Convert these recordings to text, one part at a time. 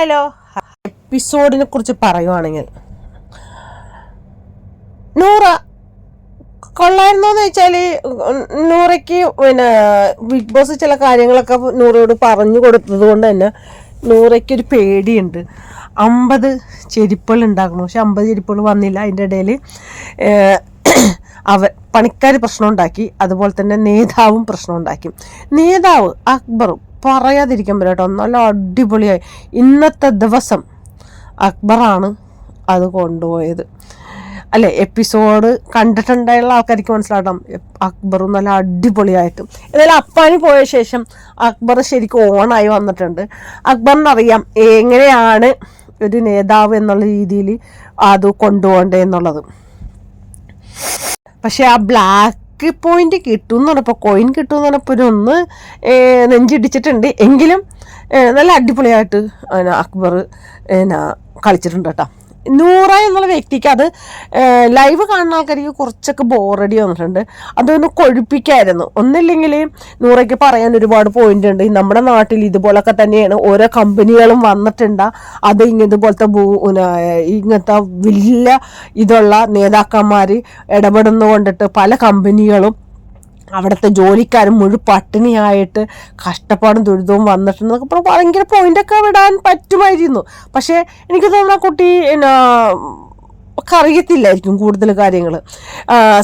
Hello എപ്പിസോഡിനെ കുറിച്ച് പറയുവാണെങ്കിൽ. നൂറ കൊള്ളായിരുന്നോന്ന് വെച്ചാൽ നൂറയ്ക്ക് പിന്നെ ബിഗ് ബോസ് ചില കാര്യങ്ങളൊക്കെ നൂറയോട് പറഞ്ഞു കൊടുത്തത് കൊണ്ട് തന്നെ നൂറയ്ക്ക് ഒരു പേടിയുണ്ട്. അമ്പത് ചെരുപ്പുകൾ ഉണ്ടാക്കണം. പക്ഷെ അമ്പത് ചെരുപ്പുകൾ വന്നില്ല. അതിന്റെ ഇടയിൽ അവ പണിക്കാർ പ്രശ്നം ഉണ്ടാക്കി. അതുപോലെ തന്നെ നേതാവും പ്രശ്നം ഉണ്ടാക്കി. നേതാവ് അക്ബർ പറയാതിരിക്കാൻ പറ്റും കേട്ടോ. നല്ല അടിപൊളിയായി. ഇന്നത്തെ ദിവസം അക്ബറാണ് അത് കൊണ്ടുപോയത്. അല്ലെ എപ്പിസോഡ് കണ്ടിട്ടുണ്ടായുള്ള ആൾക്കാർക്ക് മനസ്സിലാവണം. അക്ബർ നല്ല അടിപൊളിയായിട്ടും. എന്നാലും അപ്പാനി പോയ ശേഷം അക്ബർ ശരിക്കും ഓണായി വന്നിട്ടുണ്ട്. അക്ബറിനറിയാം എങ്ങനെയാണ് ഒരു നേതാവ് എന്നുള്ള രീതിയിൽ അത് കൊണ്ടുപോകേണ്ടത് എന്നുള്ളത്. പക്ഷെ ആ ബ്ലാക്ക് പോയിന്റ് കിട്ടും എന്ന് പറഞ്ഞപ്പോൾ കോയിൻ കിട്ടും എന്ന് പറഞ്ഞപ്പോൾ ഒരു ഒന്ന് നെഞ്ചിടിച്ചിട്ടുണ്ട്. എങ്കിലും നല്ല അടിപൊളിയായിട്ട് അക്ബർ കളിച്ചിട്ടുണ്ട് കേട്ടോ. നൂറ എന്നുള്ള വ്യക്തിക്ക് അത് ലൈവ് കാണുന്ന ആൾക്കാർക്ക് കുറച്ചൊക്കെ ബോറടി വന്നിട്ടുണ്ട്. അതൊന്ന് കൊഴുപ്പിക്കായിരുന്നു. ഒന്നില്ലെങ്കിൽ നൂറയ്ക്ക് പറയാൻ ഒരുപാട് പോയിന്റ് ഉണ്ട്. നമ്മുടെ നാട്ടിൽ ഇതുപോലൊക്കെ തന്നെയാണ്. ഓരോ കമ്പനികളും വന്നിട്ടുണ്ട്. അത് ഇതുപോലത്തെ ഇങ്ങനത്തെ വലിയ ഇതുള്ള നേതാക്കന്മാർ ഇടപെടുന്നു കൊണ്ടിട്ട് പല കമ്പനികളും അവിടുത്തെ ജോലിക്കാരും മുഴുവൻ പട്ടിണിയായിട്ട് കഷ്ടപ്പാടും ദുരിതവും വന്നിട്ടുണ്ടെന്നൊക്കെ പറഞ്ഞ് ഭയങ്കര പോയിന്റൊക്കെ വിടാൻ പറ്റുമായിരുന്നു. പക്ഷേ എനിക്ക് തോന്നുന്നു ആ കുട്ടി എന്നാ ഒക്കെ അറിയത്തില്ലായിരിക്കും കൂടുതൽ കാര്യങ്ങൾ.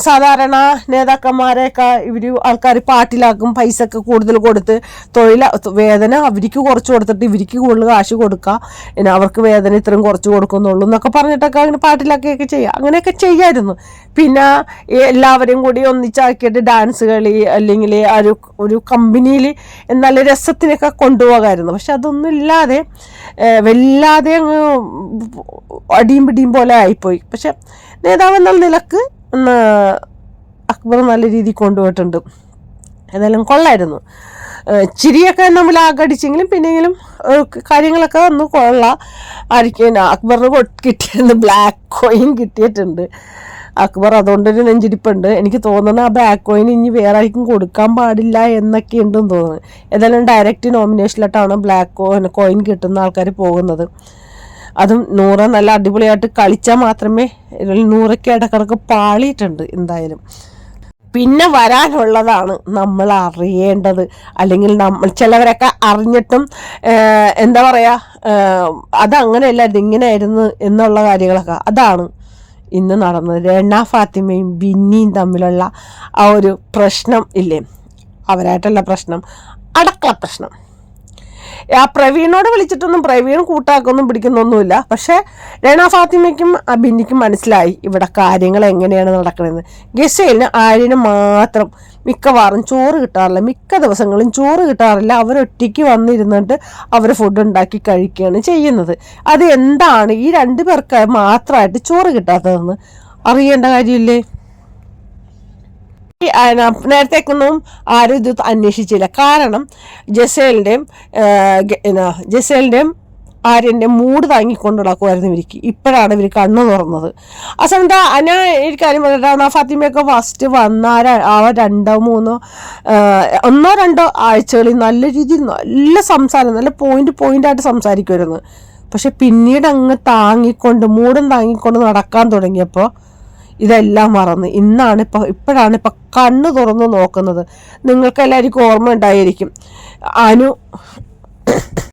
സാധാരണ നേതാക്കന്മാരെയൊക്കെ ഇവർ ആൾക്കാർ പാട്ടിലാക്കും പൈസ ഒക്കെ കൂടുതൽ കൊടുത്ത് തൊഴിൽ വേതന അവർക്ക് കുറച്ച് കൊടുത്തിട്ട് ഇവർക്ക് കൂടുതൽ കാശ് കൊടുക്കുക പിന്നെ അവർക്ക് വേതന ഇത്രയും കുറച്ച് കൊടുക്കുന്നുള്ളൂ എന്നൊക്കെ പറഞ്ഞിട്ടൊക്കെ അങ്ങനെ പാട്ടിലാക്കിയൊക്കെ ചെയ്യുക. അങ്ങനെയൊക്കെ ചെയ്യായിരുന്നു. പിന്നെ എല്ലാവരെയും കൂടി ഒന്നിച്ചാക്കിയിട്ട് ഡാൻസ് കളി അല്ലെങ്കിൽ ഒരു ഒരു കമ്പനിയിൽ നല്ല രസത്തിനൊക്കെ കൊണ്ടുപോകാമായിരുന്നു പക്ഷെ അതൊന്നും ഇല്ലാതെ വല്ലാതെ അങ്ങ് അടിയും പിടിയും പോലെ ആയിപ്പോയി. പക്ഷെ നേതാവ് എന്നുള്ള നിലയ്ക്ക് അക്ബർ നല്ല രീതിയിൽ കൊണ്ടുപോയിട്ടുണ്ട്. ഏതായാലും കൊള്ളായിരുന്നു. ചിരിയൊക്കെ നമ്മൾ ആകടിച്ചെങ്കിലും പിന്നെങ്കിലും കാര്യങ്ങളൊക്കെ ഒന്ന് കൊള്ളാം ആയിരിക്കും. അക്ബറിന് കിട്ടിയിരുന്നു ബ്ലാക്ക് കോയിൻ കിട്ടിയിട്ടുണ്ട്. അക്ബർ അതുകൊണ്ടൊരു നെഞ്ചിരിപ്പുണ്ട് എനിക്ക് തോന്നുന്നത് ആ ബ്ലാക്ക് കോയിൻ ഇനി വേറെ ആർക്കും കൊടുക്കാൻ പാടില്ല എന്നൊക്കെ ഉണ്ടെന്ന് തോന്നുന്നു. ഏതായാലും ഡയറക്റ്റ് നോമിനേഷനിലോട്ടാണ് ബ്ലാക്ക് കോയിൻ കിട്ടുന്ന ആൾക്കാർ പോകുന്നത്. അതും നൂറ നല്ല അടിപൊളിയായിട്ട് കളിച്ചാൽ മാത്രമേ നൂറയ്ക്ക് ഇടക്കിടക്ക് പാളിയിട്ടുണ്ട് എന്തായാലും. പിന്നെ വരാനുള്ളതാണ് നമ്മൾ അറിയേണ്ടത്. അല്ലെങ്കിൽ നമ്മൾ ചിലവരൊക്കെ അറിഞ്ഞിട്ടും എന്താ പറയുക അതങ്ങനെയല്ലായിരുന്നു ഇങ്ങനെയായിരുന്നു എന്നുള്ള കാര്യങ്ങളൊക്കെ. അതാണ് ഇന്ന് നടന്നത്. രണ്ണ ഫാത്തിമയും ബിന്നിയും തമ്മിലുള്ള ആ ഒരു പ്രശ്നം ഇല്ലേ? അവരായിട്ടുള്ള പ്രശ്നം. അടക്കള പ്രശ്നം. ആ പ്രവീണോട് വിളിച്ചിട്ടൊന്നും പ്രവീൺ കൂട്ടാക്കൊന്നും പിടിക്കുന്നൊന്നുമില്ല. പക്ഷേ രണ ഫാത്തിമയ്ക്കും ആ ബിന്നിക്കും മനസ്സിലായി ഇവിടെ കാര്യങ്ങൾ എങ്ങനെയാണ് നടക്കുന്നത് ഗസേലിന് ആര്യന് മാത്രം മിക്കവാറും ചോറ് കിട്ടാറില്ല. മിക്ക ദിവസങ്ങളും ചോറ് കിട്ടാറില്ല. അവരൊറ്റയ്ക്ക് വന്നിരുന്നിട്ട് അവർ ഫുഡ് ഉണ്ടാക്കി കഴിക്കുകയാണ് ചെയ്യുന്നത്. അത് എന്താണ് ഈ രണ്ടു പേർക്ക് മാത്രമായിട്ട് ചോറ് കിട്ടാത്തതെന്ന് അറിയേണ്ട കാര്യമില്ലേ? നേരത്തേക്കൊന്നും ആരും ഇത് അന്വേഷിച്ചില്ല. കാരണം ജസേലിന്റെയും ജസേലിന്റെയും ആര്യന്റെ മൂട് താങ്ങിക്കൊണ്ട് നടക്കുമായിരുന്നു ഇവർക്ക്. ഇപ്പോഴാണ് ഇവർ കണ്ണു തുറന്നത്. ആ സമയത്ത് അന ഒരു കാര്യം പറഞ്ഞിട്ടാണ് ആ ഫാത്തിമയൊക്കെ ഫസ്റ്റ് വന്ന ആ രണ്ടോ മൂന്നോ ഒന്നോ രണ്ടോ ആഴ്ചകളിൽ നല്ല രീതിയിൽ നല്ല സംസാരം നല്ല പോയിന്റ് പോയിന്റായിട്ട് സംസാരിക്കുമായിരുന്നു. പക്ഷെ പിന്നീട് അങ്ങ് താങ്ങിക്കൊണ്ട് മൂടും താങ്ങിക്കൊണ്ട് നടക്കാൻ തുടങ്ങിയപ്പോൾ ഇതെല്ലാം മറന്ന്. ഇന്നാണ് ഇപ്പോൾ ഇപ്പോഴാണ് ഇപ്പം കണ്ണ് തുറന്ന് നോക്കുന്നത്. നിങ്ങൾക്കെല്ലാവർക്കും ഓർമ്മ ഉണ്ടായിരിക്കും. അനു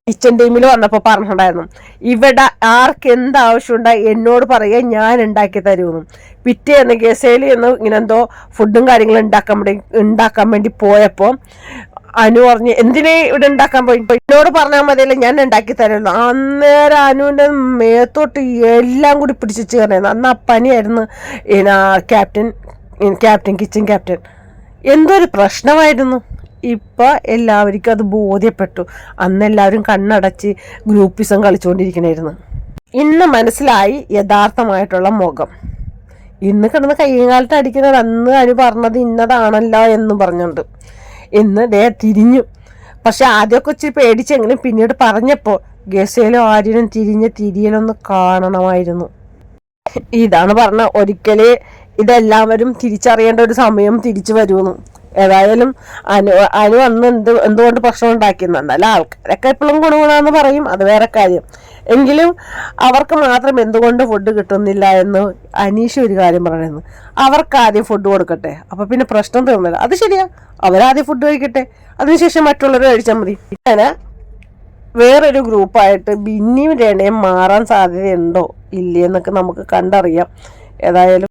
കിച്ചൻ ടീമിൽ വന്നപ്പോൾ പറഞ്ഞിട്ടുണ്ടായിരുന്നു ഇവിടെ ആർക്ക് എന്ത് ആവശ്യമുണ്ടായി എന്നോട് പറയുക ഞാൻ ഉണ്ടാക്കി തരുമെന്ന് പിറ്റേന്ന് ഗസേലി എന്ന് ഇങ്ങനെന്തോ ഫുഡും കാര്യങ്ങളും ഉണ്ടാക്കാൻ വേണ്ടി ഉണ്ടാക്കാൻ വേണ്ടി പോയപ്പോൾ അനു പറഞ്ഞ് എന്തിനെ ഇവിടെ ഉണ്ടാക്കാൻ പോയി? എന്നോട് പറഞ്ഞാൽ മതിയല്ലേ ഞാൻ ഉണ്ടാക്കി തരുള്ളൂ അന്നേരം അനുവിന്റെ മേത്തോട്ട് എല്ലാം കൂടി പിടിച്ച് ചേർന്നായിരുന്നു അന്ന് പിന്നെ ക്യാപ്റ്റൻ ക്യാപ്റ്റൻ കിച്ചൻ ക്യാപ്റ്റൻ. എന്തൊരു പ്രശ്നമായിരുന്നു. ഇപ്പം എല്ലാവർക്കും അത് ബോധ്യപ്പെട്ടു. അന്ന് എല്ലാവരും കണ്ണടച്ച് ഗ്രൂപ്പിസം കളിച്ചുകൊണ്ടിരിക്കണായിരുന്നു ഇന്ന് മനസ്സിലായി യഥാർത്ഥമായിട്ടുള്ള മുഖം. ഇന്ന് കിടന്ന് കൈകാലത്ത് അടിക്കുന്നവർ അന്ന് അനു പറഞ്ഞത് ഇന്നതാണല്ലോ എന്ന് പറഞ്ഞുകൊണ്ട് ഇന്ന് ദേ തിരിഞ്ഞു. പക്ഷെ ആദ്യമൊക്കെ ഇച്ചിരി പേടിച്ചെങ്കിലും പിന്നീട് പറഞ്ഞപ്പോൾ ഗസയിലും ആര്യനും തിരിഞ്ഞ തിരിയലൊന്ന് കാണണമായിരുന്നു. ഇതാണ് പറഞ്ഞ ഒരിക്കലേ ഇതെല്ലാവരും തിരിച്ചറിയേണ്ട ഒരു സമയം തിരിച്ചു വരുമെന്ന് ഏതായാലും അനു അനു അന്ന് എന്ത് എന്തുകൊണ്ട് പ്രശ്നം ഉണ്ടാക്കിയെന്ന് നല്ല ആൾക്കാരൊക്കെ എപ്പോഴും ഗുണഗുണമെന്ന് പറയും. അത് വേറെ കാര്യം. എങ്കിലും അവർക്ക് മാത്രം എന്തുകൊണ്ട് ഫുഡ് കിട്ടുന്നില്ല എന്ന് അനീഷ് ഒരു കാര്യം പറയുന്നു. അവർക്ക് ആദ്യം ഫുഡ് കൊടുക്കട്ടെ. അപ്പോൾ പിന്നെ പ്രശ്നം തീർന്നില്ല. അത് ശരിയാ. അവരാദ്യം ഫുഡ് കഴിക്കട്ടെ. അതിനുശേഷം മറ്റുള്ളവർ കഴിച്ചാൽ മതി. അങ്ങനെ വേറൊരു ഗ്രൂപ്പായിട്ട് ബിന്നിയും രേണയും മാറാൻ സാധ്യതയുണ്ടോ? ഇല്ലയെന്നൊക്കെ നമുക്ക് കണ്ടറിയാം. ഏതായാലും